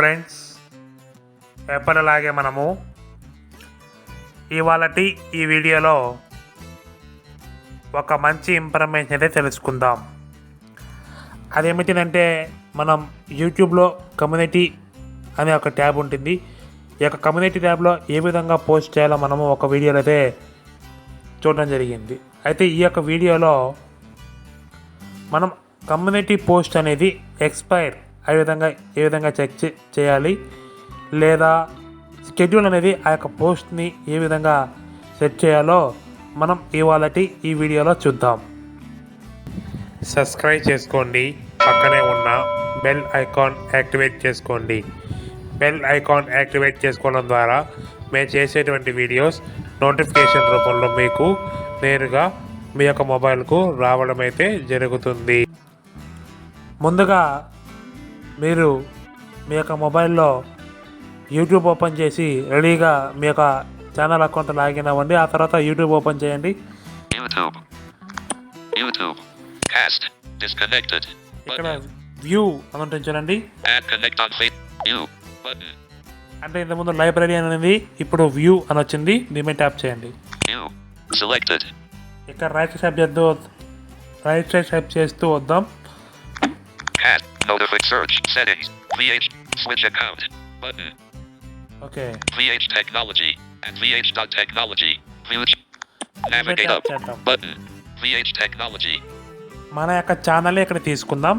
Friends ఎప్పటిలాగే మనము ఇవాళటి ఈ వీడియోలో ఒక మంచి ఇన్ఫర్మేషన్ అయితే తెలుసుకుందాం. అదేమిటంటే మనం యూట్యూబ్లో కమ్యూనిటీ అనే ఒక ట్యాబ్ ఉంటుంది. ఈ యొక్క కమ్యూనిటీ ట్యాబ్లో ఏ విధంగా పోస్ట్ చేయాలో మనము ఒక వీడియోలో అయితే చూడడం జరిగింది. అయితే ఈ యొక్క వీడియోలో మనం కమ్యూనిటీ పోస్ట్ అనేది ఎక్స్పైర్ ఏ విధంగా ఏ విధంగా చెక్ చేయాలి? లేదా షెడ్యూల్ అనేది ఆ యొక్క పోస్ట్ని ఏ విధంగా సెట్ చేయాలో మనం ఇవాళటి ఈ వీడియోలో చూద్దాం. సబ్స్క్రైబ్ చేసుకోండి. పక్కనే ఉన్న బెల్ ఐకాన్ యాక్టివేట్ చేసుకోండి. బెల్ ఐకాన్ యాక్టివేట్ చేసుకోవడం ద్వారా మేము చేసేటువంటి వీడియోస్ నోటిఫికేషన్ రూపంలో మీకు నేరుగా మీ యొక్క మొబైల్కు రావడం అయితే జరుగుతుంది. ముందుగా మీరు మీ యొక్క మొబైల్లో యూట్యూబ్ ఓపెన్ చేసి రెడీగా మీ యొక్క ఛానల్ అకౌంట్ లాగిన్ అవ్వండి. ఆ తర్వాత యూట్యూబ్ ఓపెన్ చేయండి. ఇక్కడ. వ్యూ అని ఉంటుంది చూడండి. అంటే ఇంతకుముందు లైబ్రరీ అనేది ఇప్పుడు వ్యూ అని వచ్చింది. దీని మీద ట్యాప్ చేయండి. ఇక్కడ రైట్ సైడ్ చేస్తూ రైట్ సైడ్ స్వైప్ చేస్తూ వద్దాం. Cast. Notify search. Settings. VH. Switch account. Button. Okay VH Technology. At VH.technology. View. Navigate up. చేద్దాం Button. VH Technology. మన యొక్క ఛానల్ ఇక్కడ తీసుకుందాం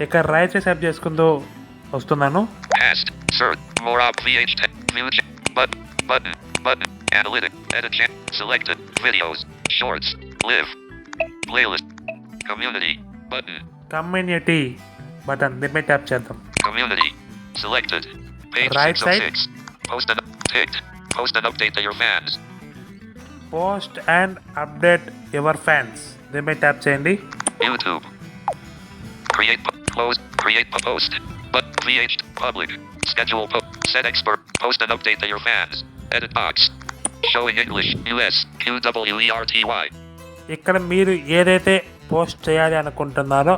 ఇక్కడ రైట్ సైడ్ స్వైప్ చేసుకుంటూ వస్తున్నాను Cast. Search. More up. VH Tech. View. ch- Button. Button. Button. Analytic. Edit. Chat. Selected. Videos. Shorts. Live. Playlist. Community. Button. Community button దీని మీద ట్యాప్ చేద్దాం Community. Selected. Page Right side. 606. Post an ticked. Post an update to your fans. Post and update your fans దీని మీద tap చేయండి YouTube. Create po- close. Create a post. But VH public. Schedule post. Set expert. Post an update to your fans. Edit box. Showing English. US. QWERTY. ఇక్కడ మీరు ఏదైతే post చేయాలి అనుకుంటున్నారో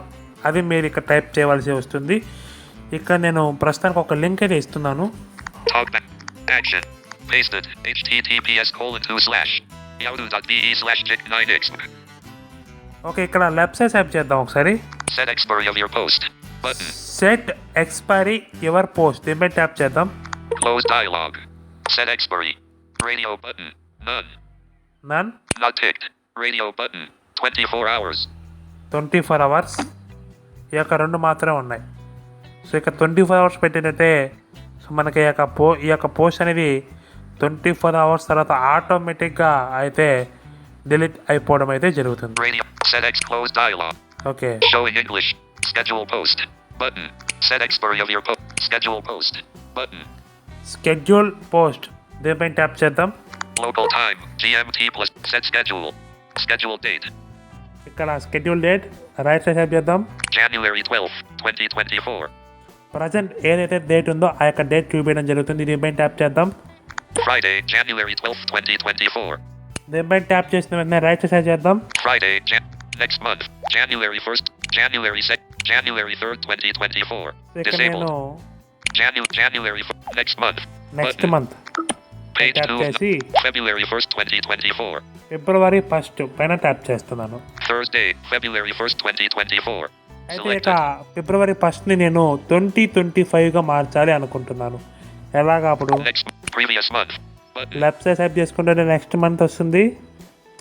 అది మీరు ఇక్కడ టైప్ చేయవలసి వస్తుంది. ఇక్కడ నేను ప్రస్తుతానికి ఒక లింక్ అయితే ఇస్తున్నాను. ఓకే ఇక్కడ లెఫ్ట్ సైడ్ సైప్ చేద్దాం ఒకసారి. Set expiry your post set expiry your post దీని టైప్ చేద్దాం. Close dialog set expiry radio button none none not ticked radio button 24 hours 24 hours ఈ యొక్క రెండు మాత్రమే ఉన్నాయి. సో ఇక ట్వంటీ ఫోర్ అవర్స్ పెట్టినట్టే సో మనకి ఈ యొక్క పో ఈ యొక్క పోస్ట్ అనేది ట్వంటీ ఫోర్ అవర్స్ తర్వాత ఆటోమేటిక్గా అయితే డిలీట్ అయిపోవడం అయితే జరుగుతుంది. Okay. Show in English schedule post button set expiry of your schedule post schedule post దేని పైన ట్యాప్ చేద్దాం. లోకల్ టైం జిఎంటి ప్లస్ ఇక్కడ schedule date right side tap చేద్దాం January 12th, 2024. ప్రజెంట్ ఏదైతే డేట్ ఉందో ఆ యొక్క డేట్ చూపించడం జరుగుతుంది దీనిపై ట్యాప్ చేద్దాం Friday, January 12th, 2024. దీనిపై ట్యాప్ చేసిన వెంటనే రైట్ సైడ్ చేద్దాం Friday, Jan- next month. January 1st, January 2nd, January 3rd, 2024. ఇక్కడ నేను Disabled. Janu- January f- next month. Next Button. Month Page tap 2. చేసి February 1st, 2024. ఫిబ్రవరి ఫస్ట్ పైన tap చేస్తున్నాను. Thursday, February 1st, 2024. అయితే ఇక. ఫిబ్రవరి ఫస్ట్ని నేను twenty twenty ఫైవ్గా మార్చాలి అనుకుంటున్నాను. ఎలాగా అప్పుడు. లెఫ్ట్ సైడ్ టైప్ చేసుకుంటే నెక్స్ట్ మంత్ వస్తుంది.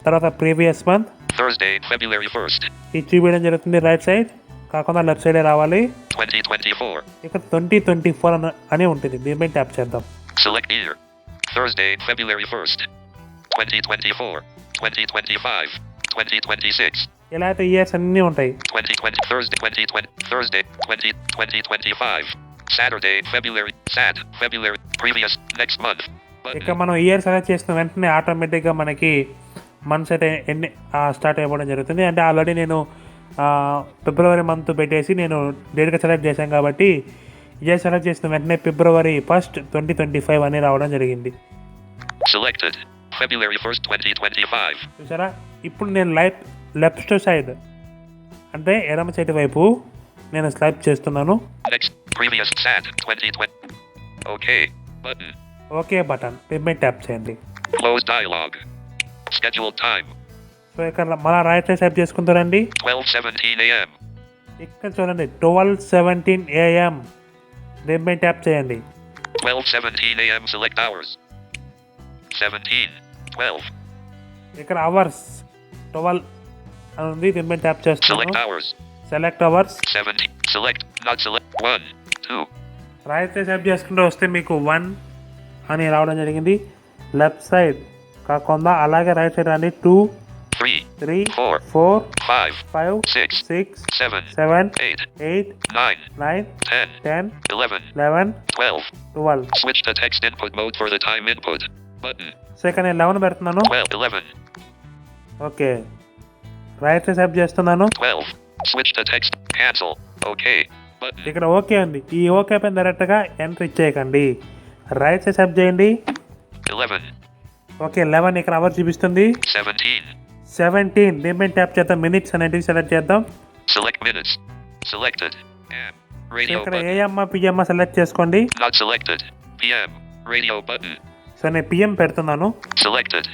తర్వాత previous month Thursday, February 1st, ఇది చూపించడం జరుగుతుంది రైట్ సైడ్ కాకుండా లెఫ్ట్ సైడే రావాలి. 2024. ఇక్కడ ట్వంటీ ట్వంటీ ఫోర్ అని ఉంటుంది. దీనిపై ట్యాప్ చేద్దాం. Thursday, February 1st, 2024, 2025, 2026, ఇలా అయితే ఇయర్స్ అన్నీ ఉంటాయి 2020, Thursday, 2020, Thursday, 20, 2025, Saturday, February, Sat, February, previous, next month. ఇక. మనం ఇయర్ సెలెక్ట్ చేసిన వెంటనే ఆటోమేటిక్గా మనకి మంత్స్ అయితే ఎన్ని స్టార్ట్ అయిపోవడం జరుగుతుంది అంటే ఆల్రెడీ నేను ఫిబ్రవరి మంత్ పెట్టేసి నేను డేట్గా సెలెక్ట్ చేశాను కాబట్టి ఇయర్ సెలెక్ట్ చేసిన వెంటనే February first twenty twenty five అని రావడం జరిగింది. February 1st, 2025. చూసారా ఇప్పుడు నేను లైఫ్ లెఫ్ట్ సైడ్ అంటే ఎడమ చేతి వైపు నేను స్లైప్ చేస్తున్నాను Next. Previous SAT 2020. OK. Button. Okay button దీనిపై ట్యాప్ చేయండి Close dialog. Scheduled time. So ఇక్కడ మన రైట్ సైడ్ టైప్ చేసుకుంటారండి 12:17 a.m. ఇక్కడ చూడండి ట్వెల్వ్ సెవెంటీన్ ఏఎం దీనిపై ట్యాప్ చేయండి 12:17 a.m. Select hours. 17. 12. ఇక్కడ అవర్స్ ట్వెల్వ్ అని ఉంది దీనిపై ట్యాప్ Select చేస్తున్నాను hours. Select hours 17. Select. Not select. 1. 2. Right side type చేసుకుంటూ వస్తే మీకు వన్ అని రావడం జరిగింది లెఫ్ట్ సైడ్ కాకుండా అలాగే రైట్ సైడ్ రండి two 3. Three. Four 5. Five 6. Six 7. Seven 8. Eight 9. Nine 10. Ten 11. Eleven 12. Twelve so ఇక్కడ నేను లెవెన్ పెడుతున్నాను 12. 11. ఓకే రైట్ సైడ్ టైప్ చేస్తున్నాను 12. Switch to text. Cancel. OK. Button. ఇక్కడ ఓకే ఉంది ఈ ఓకే పైన డైరెక్ట్గా ఎంటర్ ఇచ్చేయకండి రైట్ సైడ్ టైప్ చేయండి 11. ఓకే లెవెన్ ఇక్కడ అవర్ చూపిస్తుంది 17. సెవెంటీన్ దీని ట్యాప్ చేద్దాం మినిట్స్ అనేటివి సెలెక్ట్ చేద్దాం ఇక్కడ. ఏఎమ్మ పిఎమ్మ సెలెక్ట్ చేసుకోండి. సో నేను పిఎం పెడుతున్నాను Selected.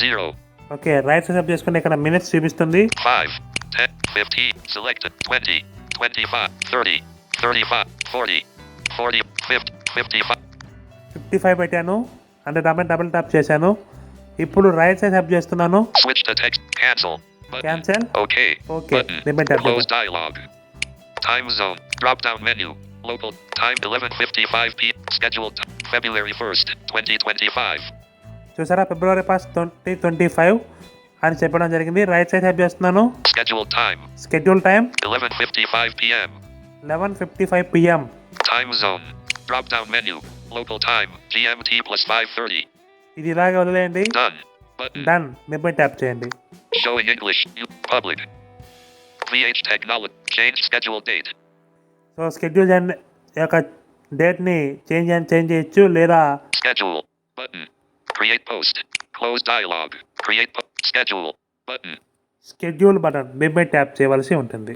0. Okay right side type చేసుకుని ఇక్కడ మినిట్స్ చూపిస్తుంది 5. 10. 15. Selected. 20. 25. 30. 35. 40. 40. 50. 55. ఫిఫ్టీ ఫైవ్ పెట్టాను అంటే డబల్ డబుల్ ట్యాప్ చేశాను ఇప్పుడు రైట్ సైడ్ టైప్ చేస్తున్నాను to text. Cancel. Button. Cancel OK. Okay. Button. Then my tab Close button. dialog. Time zone. Drop down menu. Local. Time 11:55 p. Scheduled. t- February 1st, 2025. చూసారా February first twenty twenty five అని చెప్పడం జరిగింది right side type చేస్తున్నాను Scheduled time. Schedule time 11:55 p.m. Eleven fifty five PM Time zone. Drop down menu. Local time. GMT plus 5:30. ఇది ఇలాగే వదిలేయండి Done. Button. Done దీనిపై tap చేయండి Showing English. You- Public. VH Technology. Change schedule date. So schedule చేయండి యొక్క డేట్ని change అని change చేయొచ్చు లేదా Schedule. Button. Create post. Close dialog. Create schedule. Button. Schedule button దీనిపై ట్యాప్ చేయవలసి ఉంటుంది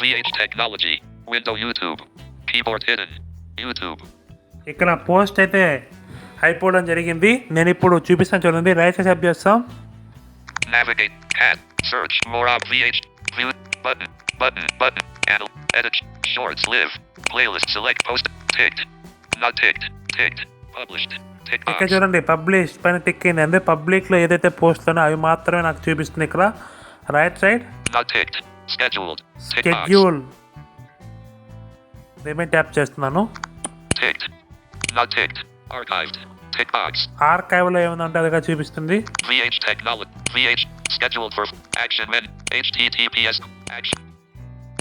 VH Technology. Window YouTube. Keyboard hidden. YouTube. ఇక్కడ పోస్ట్ అయితే అయిపోవడం జరిగింది నేను ఇప్పుడు చూపిస్తాను చూడండి రైట్ ట్యాప్ చేస్తాం Navigate. Search. More of VH. View. Button. Button. Button. Handle. Edit. Shorts. Live. Playlist. Select. Post. Ticked. Not ticked. Ticked. Published. Tick ఇక్కడ. చూడండి పబ్లిష్ పైన టిక్ అయింది అంటే పబ్లిక్లో ఏదైతే పోస్ట్ ఉన్నాయో అవి మాత్రమే నాకు చూపిస్తుంది ఇక్కడ రైట్ సైడ్. స్కెడ్యూల్ దీనిపై ట్యాప్ చేస్తున్నాను. ఆర్కైవ్లో ఏముందంటే అదిగా చూపిస్తుంది VH Technology. VH. Scheduled for action men. HTTPS. Action.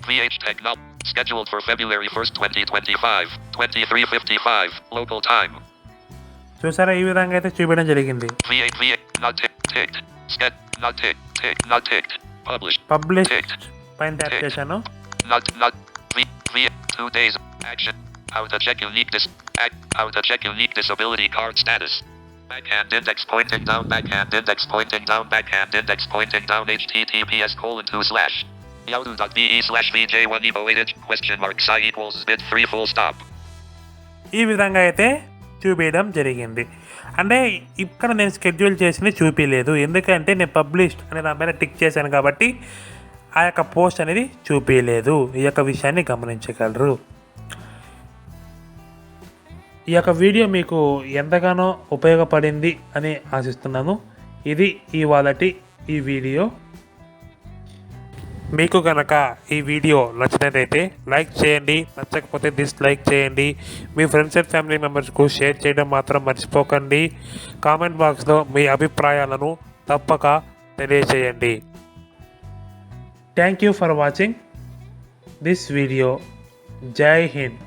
VH Technology. Scheduled for February 1st, 2025. 2355. Local time. చూసారా ఈ విధంగా అయితే చూపించడం జరిగింది V8, V8, not ticked, ticked, sked, not ticked, ticked, not ticked, published, publish ticked, పైన tap చేశాను not, not, V, V, two days, action, how to check unique dis, act, how to check unique disability card status. Backhand index pointing down, backhand index pointing down, backhand index pointing down, https colon two slash. yahoo.be slash VJ1 Evo 8 question mark psi equals bit 3 full stop. ఈ విధంగా అయితే చూపించడం జరిగింది అంటే ఇక్కడ నేను schedule చేసింది చూపించలేదు ఎందుకంటే నేను పబ్లిష్ అనే దాని పైన టిక్ చేశాను కాబట్టి ఆ యొక్క పోస్ట్ అనేది చూపించలేదు ఈ యొక్క విషయాన్ని గమనించగలరు ఈ యొక్క వీడియో మీకు ఎంతగానో ఉపయోగపడింది అని ఆశిస్తున్నాను. ఇది ఇవాళటి ఈ వీడియో. మీకు కనుక ఈ వీడియో నచ్చినట్లయితే లైక్ చేయండి నచ్చకపోతే డిస్లైక్ చేయండి. మీ ఫ్రెండ్స్ అండ్ ఫ్యామిలీ మెంబర్స్కు షేర్ చేయడం మాత్రం మర్చిపోకండి. కామెంట్ బాక్స్లో మీ అభిప్రాయాలను తప్పక తెలియచేయండి. Thank you for watching this video జై హింద్